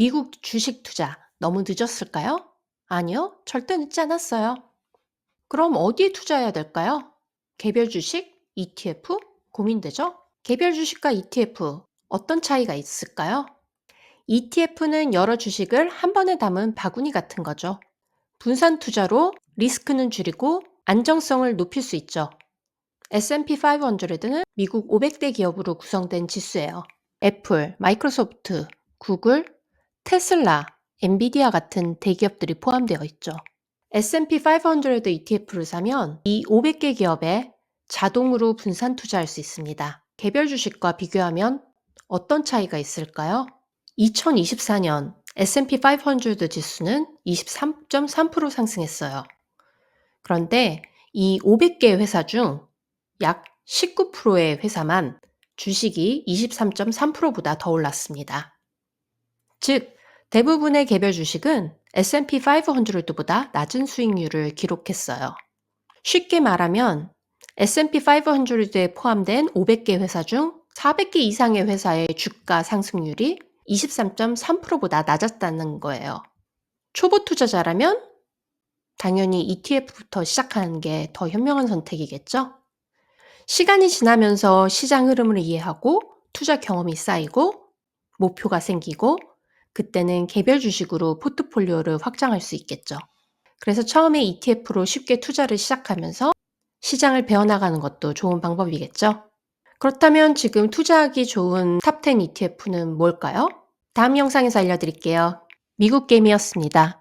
미국 주식 투자 너무 늦었을까요? 아니요, 절대 늦지 않았어요. 그럼 어디에 투자해야 될까요? 개별 주식, ETF? 고민되죠? 개별 주식과 ETF 어떤 차이가 있을까요? ETF는 여러 주식을 한 번에 담은 바구니 같은 거죠. 분산 투자로 리스크는 줄이고 안정성을 높일 수 있죠. S&P 500는 미국 500대 기업으로 구성된 지수예요. 애플, 마이크로소프트, 구글, 테슬라, 엔비디아 같은 대기업들이 포함되어 있죠. S&P 500 ETF를 사면 이 500개 기업에 자동으로 분산 투자할 수 있습니다. 개별 주식과 비교하면 어떤 차이가 있을까요? 2024년 S&P 500 지수는 23.3% 상승했어요. 그런데 이 500개 회사 중 약 19%의 회사만 주식이 23.3%보다 더 올랐습니다. 즉, 대부분의 개별 주식은 S&P 500보다 낮은 수익률을 기록했어요. 쉽게 말하면 S&P 500에 포함된 500개 회사 중 400개 이상의 회사의 주가 상승률이 23.3%보다 낮았다는 거예요. 초보 투자자라면 당연히 ETF부터 시작하는 게 더 현명한 선택이겠죠? 시간이 지나면서 시장 흐름을 이해하고 투자 경험이 쌓이고 목표가 생기고 그때는 개별 주식으로 포트폴리오를 확장할 수 있겠죠. 그래서 처음에 ETF로 쉽게 투자를 시작하면서 시장을 배워나가는 것도 좋은 방법이겠죠. 그렇다면 지금 투자하기 좋은 탑10 ETF는 뭘까요? 다음 영상에서 알려드릴게요. 미국 게임이었습니다.